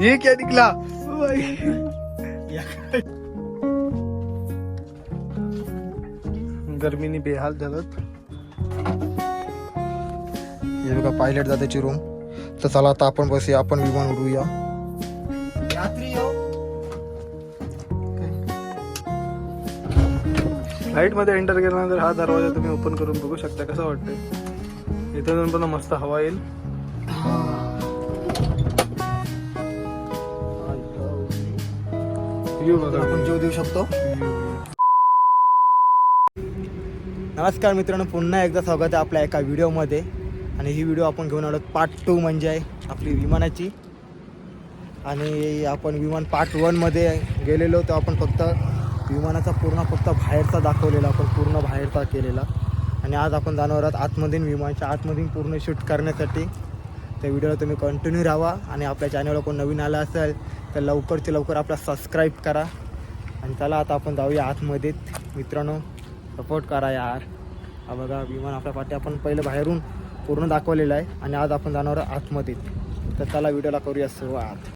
ये क्या निकला? गर्मीने बेहाल झालत हे बघा पायलट जाते रूम तर चला आता आपण बसूया आपण विमान उडूया। फ्लाईट हो। मध्ये एंटर केल्यानंतर हा दरवाजा तुम्ही ओपन करून बघू शकता कसं वाटतंय? इथं जाऊन पण मस्त हवा येईल. तर आपण जीव देऊ शकतो. नमस्कार मित्रांनो पुन्हा एकदा स्वागत आहे आपल्या एका व्हिडिओमध्ये. आणि ही व्हिडिओ आपण घेऊन आलो पार्ट टू म्हणजे आहे आपली विमानाची. आणि आपण विमान पार्ट वनमध्ये गेलेलो तर आपण फक्त विमानाचा पूर्ण फक्त बाहेरचा दाखवलेला आपण पूर्ण बाहेरचा केलेला. आणि आज आपण जाणार आहोत आतमधील विमानाच्या आतमधील पूर्ण शूट करण्यासाठी. त्या व्हिडिओला तुम्ही कंटिन्यू राहा आणि आपल्या चॅनलवर कोण नवीन आला असेल तर लवकरचे लवकर आपला सबस्क्राईब करा. आणि चला आता आपण जाऊया आतमध्ये. मित्रांनो सपोर्ट करा यार. हा बघा विमान आपल्या पाठी आपण पहिलं बाहेरून पूर्ण दाखवलेलं आहे आणि आज आपण जाणार आतमध्ये. तर चला व्हिडिओला करूया सुरुवात.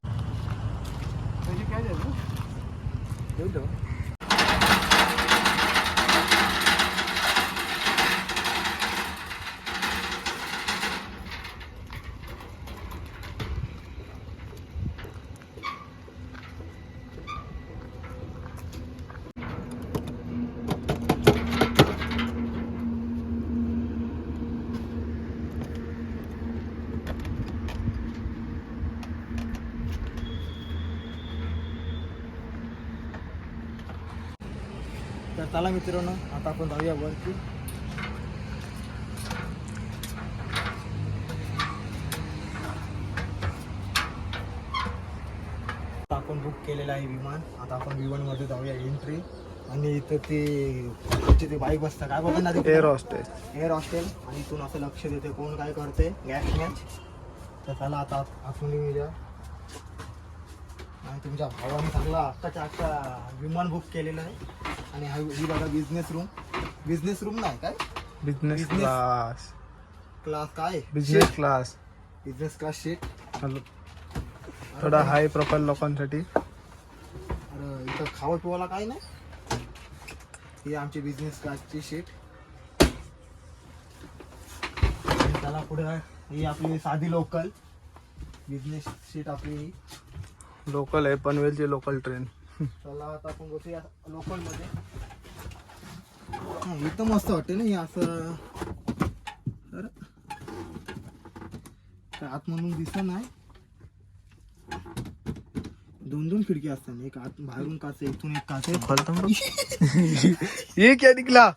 चला मित्रांनो आता आपण जाऊया वरती. आपण बुक केलेलं आहे विमान. आता आपण विमानमध्ये जाऊया एंट्री आणि इथं ते त्याचे ते बाईक बसतात काय बघा ना एअर हॉस्टेस एअर हॉस्टेल आणि इथून असं लक्ष देते कोण काय करते. गॅस मॅच तर चला आता आपण येऊया आणि तुमच्या भावाने चांगला अक्काच्या अक्का विमान बुक केलेलं आहे. आणि हा ही बघा बिझनेस रूम बिझनेस रूम नाही काय? Business Business. क्लास क्लास काय? Business class business class seat थोडा हाय प्रोफाईल लोकांसाठी. अरे इथं खावा पिवायला काय नाही? ही आमची बिझनेस क्लासची शीट त्याला पुढे ही आपली साधी लोकल बिझनेस शीट आपली ही. लोकल आहे पनवेलची लोकल ट्रेन चला आता आपण बसूया लोकलमध्ये हा, इथं मस्त वाटते ना हे असं. आतमधून दिसत नाही. दोन दोन खिडकी असतात एक आत बाहेरून काच आहे, इथून एक काच आहे. खोलता ये क्या निकला?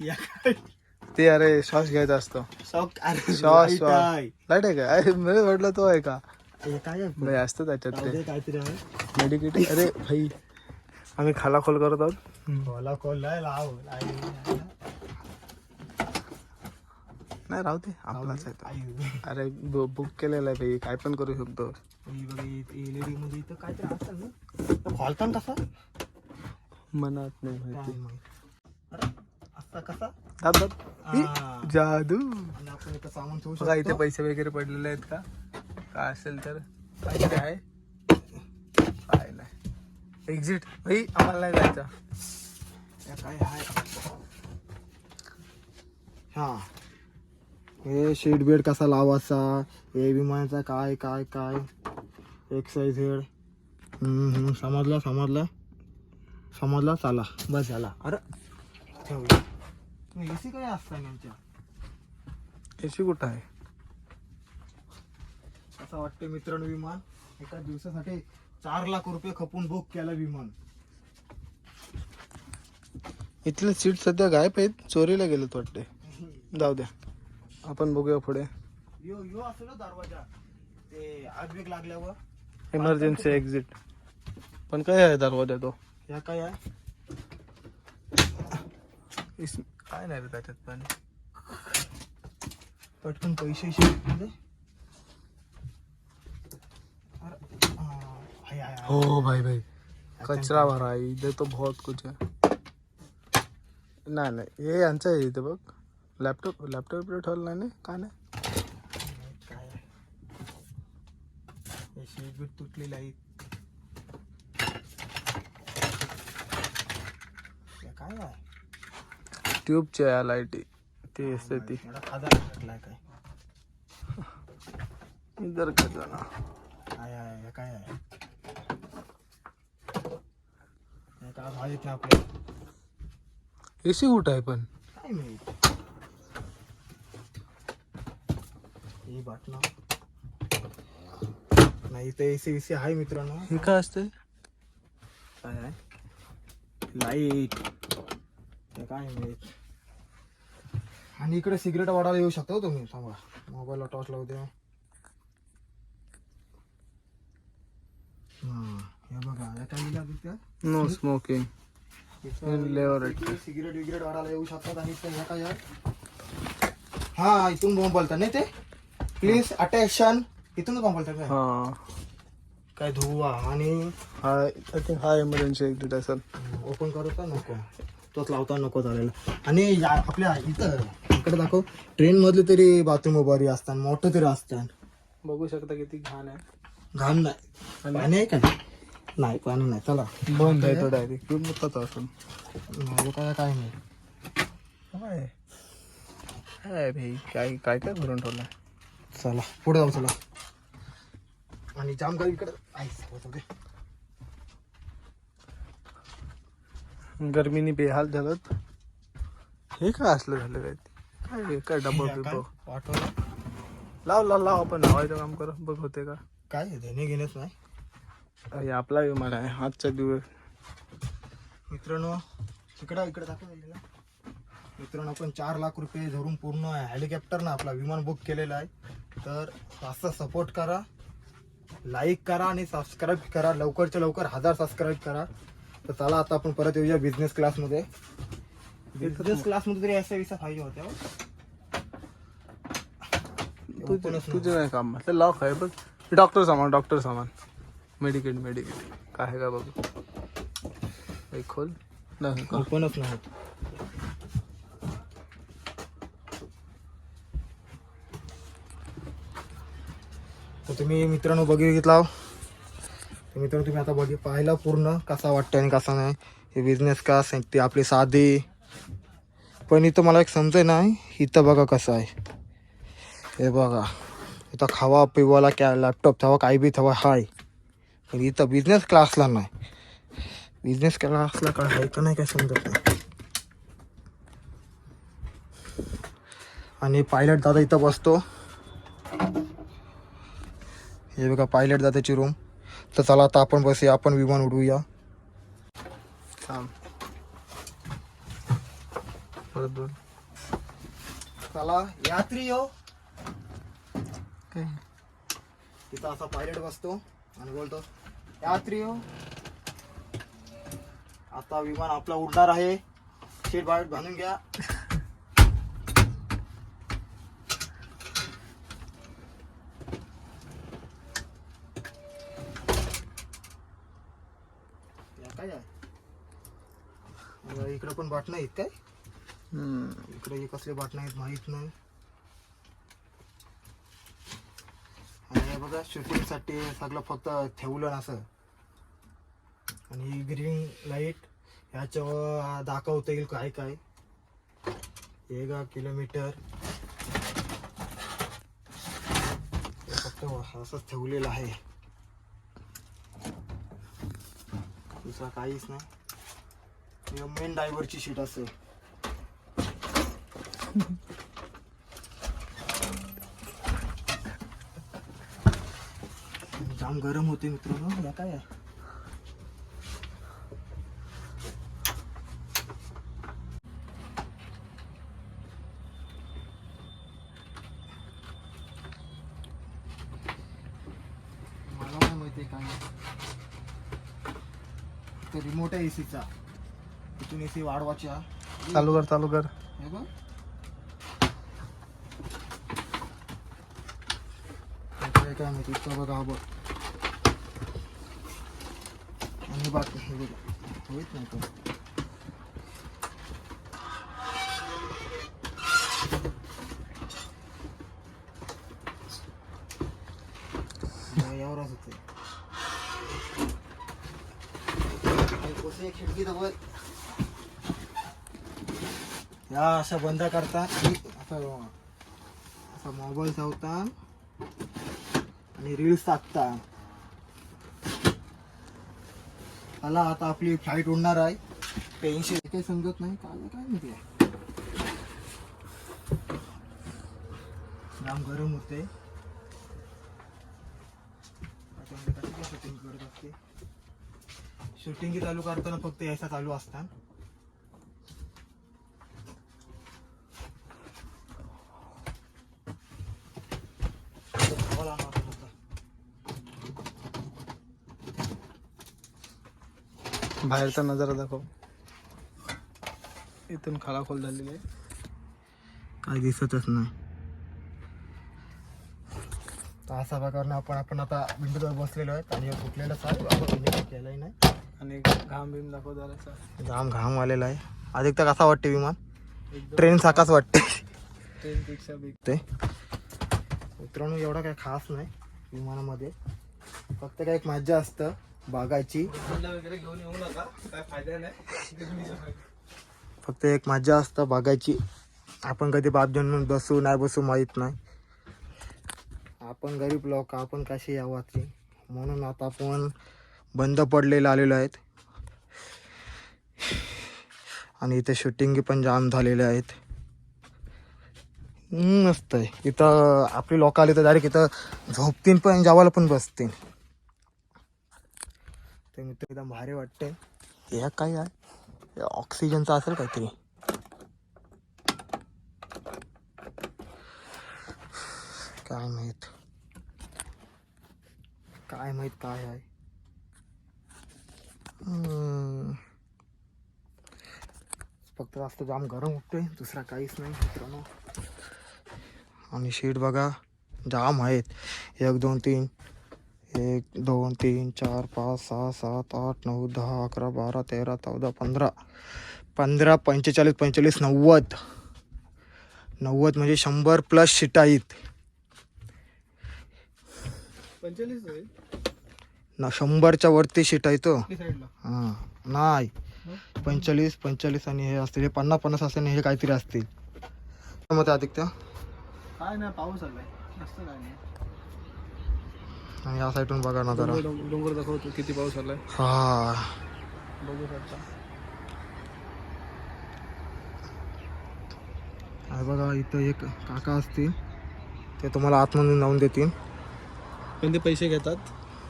या ते अरे श्वास घ्यायचा असतो. शॉक अरे श्वास. लाइट आहे का अरे मला वाटलं तो आहे का? हे काय असतं त्याच्यात काहीतरी आहे. मेडिकेटिंग अरे भाई आम्ही खाला खोल करत आहोत. बोला कोल्हाय लाव. नाही राहू दे आपलाच आहे तो. अरे बुक केलेला आहे भाई काय पण करू शकतो. ही ना. खोलतान कसा? मनात नाही माहिती. कसा. जादू. इथं सामान ठेवू बघा इथे शकतो. पैसे वगैरे पडलेले आहेत का? काय असेल तर. काहीतरी आहे काय? नाही एक्झिट भाई आम्हाला नाही जायचं. काय हाय? हा. हे शीट बेड कसा लावायचा? हे विमानाचा काय काय काय? एक्स वाय झेड समजला समजला? समजला? चला. बस झाला. अरे ठेवलं ए सी काय असतं यांच्या एसी कुठं आहे? असं वाटतं मित्रांनो विमान. एका दिवसासाठी चार लाख रुपये खपून बुक केलं विमान. इथले सीट सध्या गायब आहेत. चोरीला गेलेत वाटते. जाऊ द्या. आपण बघूया पुढे. यो यो असं ना दरवाजा. ते आगवेग लागल्यावर. इमर्जन्सी एक्झिट पण काय आहे दरवाजा तो? ह्या काय आहे? इस- काय नाही रे त्याच्यात पण. पटकन पैसे शिल्लकमध्ये अरे, हा, आहे, आहे, आहे. हो भाई भाई. कचरा भरा है इधर तो बहुत कुछ है. नाही नाही हे यांचं आहे इथे बघ. लॅपटॉप लॅपटॉप ठेवलं नाही का नाही? शीट बीट तुटलेली आहे. काय आहे? ट्यूबची आहे लाइट ती असते ती. खादा टाकलाय काय? इधर का जाना काय आहे हे काय आहे? हे काय माहित नाही आपल्याला एसी कुठं आहे पण काय माहित ही बाटला नाही इथे एसी विसी आहे मित्रांनो हे काय असते काय आहे लाईट हे। काय माहित आणि इकडे सिगरेट वाढायला येऊ शकतो हो तुम्ही? थांबा मोबाईलला टॉर्च लावू द्या नो स्मोकिंग सिगरेट विगरेट वाढायला येऊ शकतात आणि इथं हे काय आहे? हा इथून बॉम्ब बोलतात नाही ते? प्लीज अटेन्शन इथूनच बॉम्ब बोलतात काय? हा. काय धुवा आणि हा आय थिंक हा इमर्जन्सी एक्झिट असेल ओपन करू का? नको. तोच लावता नको झालेला आणि या आपल्या इथं इकडे दाखव. ट्रेन मधले तरी बाथरूम उभारी असतात मोठं तरी असतात. बघू शकता किती घाण आहे. घाण नाही. पाणी आहे का नाही? पाणी नाही. चला. बंद आहे तो डायरेक्ट मुक्काच असून. माझं काय काय नाही. काय? काय भाई? काय काय काय भरून ठेवलंय. चला. पुढे जाऊ चला. आणि जाम गाडी इकडे. दे. गर्मीने बेहाल झालं हे काय असलं झालं काय? काय? काय डबा काय? बिबा पाठवलं लाव लाव लाव आपण लावायचं काम कर. बघ होते का? काय घेणेच नाही. आपला विमान आहे आजचा दिवस. मित्रांनो इकडं इकडे दाखव पहिल्याला. मित्रांनो आपण चार लाख रुपये धरून पूर्ण हेलिकॉप्टर ना आपला विमान बुक केलेला आहे. तर असं सपोर्ट करा लाईक करा आणि सबस्क्राईब करा. लवकरच्या लवकर हजार सबस्क्राईब करा. तर चला आता आपण परत येऊया बिझनेस क्लासमध्ये बिझनेस क्लासमध्ये तरी असा विसा पाहिजे होत्या हो. तुझे नाही. काम. लॉक आहे बघ. डॉक्टर सामान डॉक्टर सामान. Medicate medicate. काय आहे का बघू. एक खोल? नाही ओपनच नाही होत. तर तुम्ही मित्रांनो बघितला हो. तर मित्रांनो तुम्ही आता बघ पाहिला पूर्ण कसा वाटतं आणि कसा नाही. हे बिझनेस का ते आपली साधी. पण इथं मला एक समजे नाही इथं बघा कसं आहे. हे बघा. इथं खावा पिवाला कॅ लॅपटॉप थवा काही बी थवा हाय. पण इथं बिझनेस क्लासला नाही. बिझनेस क्लासला काय आहे का नाही काय समजत नाही. आणि पायलट दादा इथं बसतो. हे बघा पायलट दादाची रूम तर चला आता आपण बसूया आपण विमान उडवूया. चला यात्री हो. तिथं असा पायलट बसतो आणि बोलतो यात्री आता विमान आपला उडणार आहे. सीट बाहेर बांधून घ्या. या काय इकडे पण बाटणं आहेत काय. इकडे हे कसले बाटणं आहेत माहीत नाही. आणि बघा शूटिंगसाठी सगळं फक्त ठेवलं ना असं. आणि ग्रीन लाइट ह्याच्यावर दाखवता येईल काय काय. एक किलोमीटर फक्त असंच ठेवलेलं आहे. दुसरा काहीच नाही. मेन ड्रायव्हरची शीट असेल. जाम गरम होते मित्रांनो. या काय आहे? तो रिमोट आहे एसीचा तिथून एसी वाढवायच्या. चालू कर चालू कर. हे बघ. काय काय माहिती इतका बघा हा बघ. आणि बाकी हे बघा. होईत नाही तो नवराच होते खिडकी जवळ या अशा बंद करता असा असा मोबाईल चावता आणि रील्स टाकता. मला आता आपली फ्लाईट उडणार आहे. पेन्शन काही समजत नाही. काय काय माहिती आहे. जाम गरम होते. शूटिंग करत असते? शूटिंग चालू करताना फक्त याचा चालू असतात हवा लागणार होता. बाहेरचा नजारा दाखव. इथून खालाखोल झालेली आहे. काय दिसतच नाही. असा प्रकारे आपण आपण आता विंडोवर बसलेलो आहे आणि फुटलेलंच आहे आपण विंडो केलाही नाही. आणि घाम बिम दाखव जरासा घाम घाम आलेला आहे. अधिक तर कसा वाटते विमान? ट्रेन सारखाच वाटते. ट्रेनपेक्षा बिग ते. मित्रांनो एवढा काही खास नाही विमानामध्ये. फक्त काय एक मज्जा असतं. बागायची. फक्त एक मज्जा असतं बागायची. आपण कधी बाप जन्मून बसू नाही बसू माहीत नाही. आपण गरीब लोक आपण कशी यावाची म्हणून आता आपण बंद पडलेले आलेलो आहेत. आणि इथे शूटिंग पण जाम झालेले आहेत. मस्त आहे. इथं आपली लोक आली तर डायरेक्ट इथं झोपतीन पण जेवायला पण बसतील. ते मित्र एकदम भारी वाटते ह्या काय आहे ऑक्सिजनचा असेल काहीतरी. काय माहीत? काय माहीत काय आहे? फक्त जास्त जाम गरम उठतोय दुसरा काहीच नाही मित्रांनो. आणि शीट बघा जाम आहेत. एक दोन तीन. एक दोन तीन चार पाच सहा सात आठ नऊ दहा अकरा बारा तेरा चौदा पंधरा. पंधरा पंचेचाळीस पंचेचाळीस नव्वद. नव्वद म्हणजे शंभर प्लस शीट आहेत ना शंभरच्या वरती शीट आहे तो की साईडला हां नाही. पंचेचाळीस पंचेचाळीस आणि हे असतील. हे पन्नास पन्नास असतील आणि हे काहीतरी असतील. मग आदित्य? काय नाही पाऊस आलाय. जास्त काय नाही. आणि या साईडून बघा ना जरा डोंगर डोंगर दाखवतो किती पाऊस आलाय. हा. बघू शकता आहे बघा इथं एक काका असतील ते तुम्हाला आतमधून जाऊन देतील. पण ते पैसे घेतात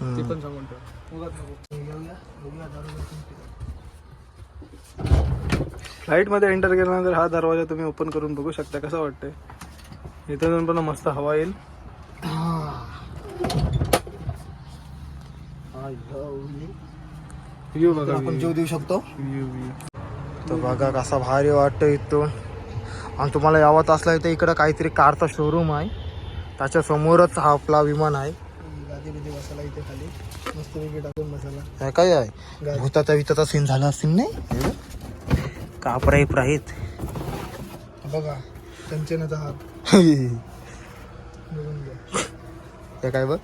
ते. पण सांगून फ्लाईटमध्ये एंटर केल्यानंतर हा दरवाजा तुम्ही ओपन करून बघू शकता कसा वाटतंय? इथून पण मस्त हवा येईल. व्ह्यू बघा आपण जीव देऊ शकतो. व्ह्यू व्ह्यू तर बघा कसा भारी वाटतं इथून. आणि तुम्हाला यावत असला तर इकडं काहीतरी कारचा शोरूम आहे. त्याच्या समोरच हा आपला विमान आहे. इथे खाली मस्त टाकून काय आहे? भूताचा विताचा सीन झाला असेल नाही? कापरा इपरा आहेत बघा कंचनाचा हात हे काय बघ?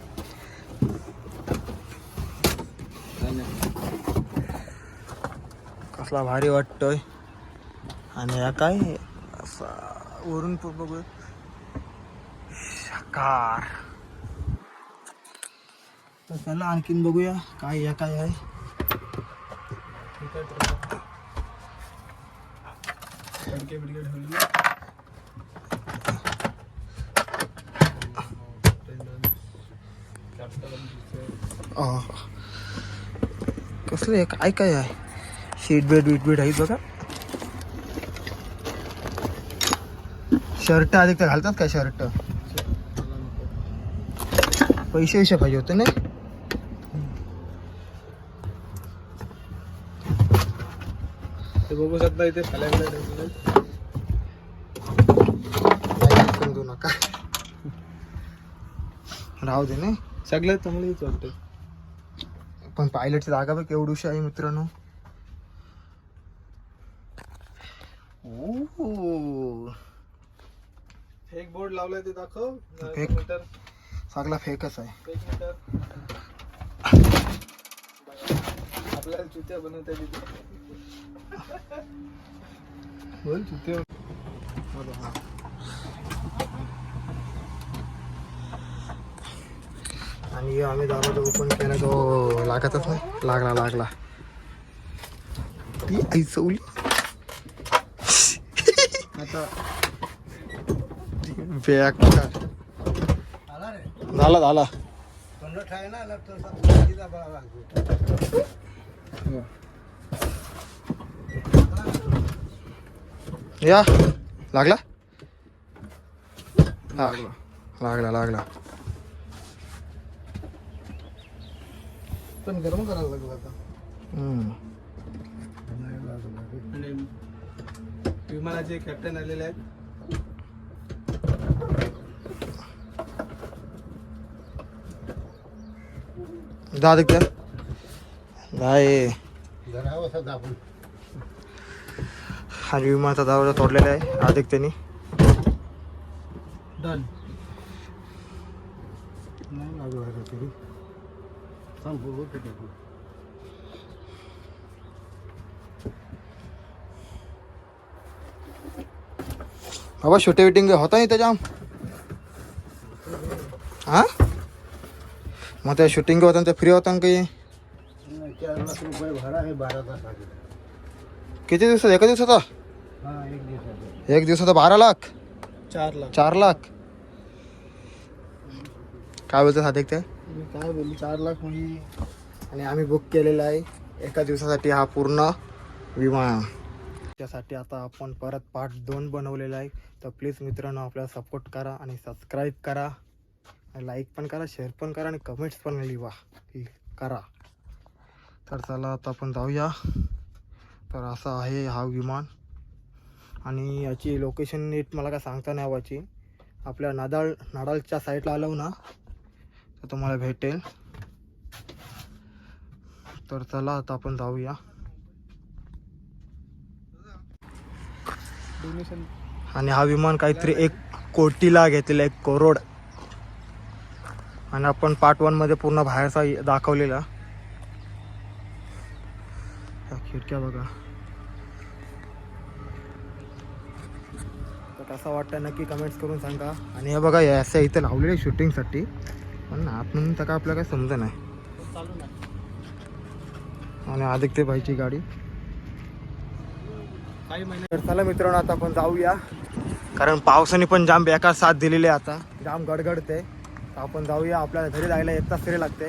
कसला भारी वाटतोय. आणि या काय असा वरून बघू शाकार. तर चला आणखीन बघूया काय या काय आहे. कसले आहे काय काय आहे शीट बेट बीट बीट आहेत बघा. शर्ट आधी तर घालतात काय शर्ट? पैसे विषय पाहिजे होते ना? ते बघू शकता इथे नाही समजू नका. राहू दे ना. सगळ्यात चांगलीच वाटते पण पायलटची जागा बघ केवढूशी आहे मित्रांनो. ओह. एक बोर्ड लावलाय ते दाखव. एक. मीटर सगळा फेकच आहे. आपल्याला चुत्या बनवता येते बोल चुत्या. आणि आम्ही दरवाजा ओपन केला तो लागतच नाही. लागला लागला. ती आई चवली आता बेकार झाला झाला. या. लागला? हा. लागला लागला. पण गरम करायला लागलं आता. विमानाचे कॅप्टन आलेले आहेत. तिकडे. नाही. आणि विमानाचा दरवाजा तोडलेला आहे अधिक त्यांनी डन बाबा शूटिंग विटिंग होता नाही त्याच्या हा? मग त्या शूटिंग होता ते फ्री होता ना काही? चार लाख रुपये भाडा आहे बारा तासाचे किती दिवसात एका दिवसाचा? हा एक दिवसाचा? एक दिवसाचा बारा लाख? चार लाख. चार लाख? काय बोलतो साधिक ते? मी काय बोलू चार लाख म्हणजे आणि आम्ही बुक केलेला आहे. एका दिवसासाठी हा पूर्ण विमा त्यासाठी आता आपण परत पार्ट दोन बनवलेला आहे. तर प्लीज मित्रांनो आपल्याला सपोर्ट करा आणि सबस्क्राईब करा. आणि लाईक पण करा शेअर पण करा आणि कमेंट्स पण लिहा करा. तर चला आता आपण जाऊया. तर असा आहे हा विमान. आणि याची लोकेशन नीट मला काय सांगता नाही हवाची आपल्या नादाळ नाडाळच्या साईडला आलो ना तर तुम्हाला भेटेल. तर चला आता आपण जाऊया. डोनेशन आणि हा विमान काहीतरी एक कोटीला घेतलेला एक करोड. आणि आपण पार्ट वनमध्ये पूर्ण बाहेरचा दाखवलेला. खिडक्या बघा. तर कसा वाटतं नक्की कमेंट्स करून सांगा. आणि हे बघा या असं इथं लावलेले शूटिंगसाठी पण आतमधून तर काय आपल्याला काय समजा नाही. आणि आदित्य भाईची गाडी. काही महिने तर चला मित्रांनो आता आपण जाऊया. कारण पावसाने पण जाम बेकार साथ दिलेली आहे आता. जाम गडगडते. तर आपण जाऊया. आपल्याला घरी जायला एक तास तरी लागते.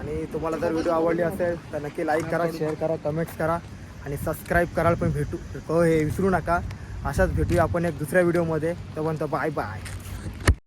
आणि तुम्हाला जर व्हिडिओ आवडली असेल तर नक्की लाईक करा शेअर करा कमेंट्स करा. आणि सबस्क्राईब करायला पण भेटू क- हे विसरू नका. अशाच भेटूया आपण एक दुसऱ्या व्हिडिओमध्ये तोपर्यंत बाय बाय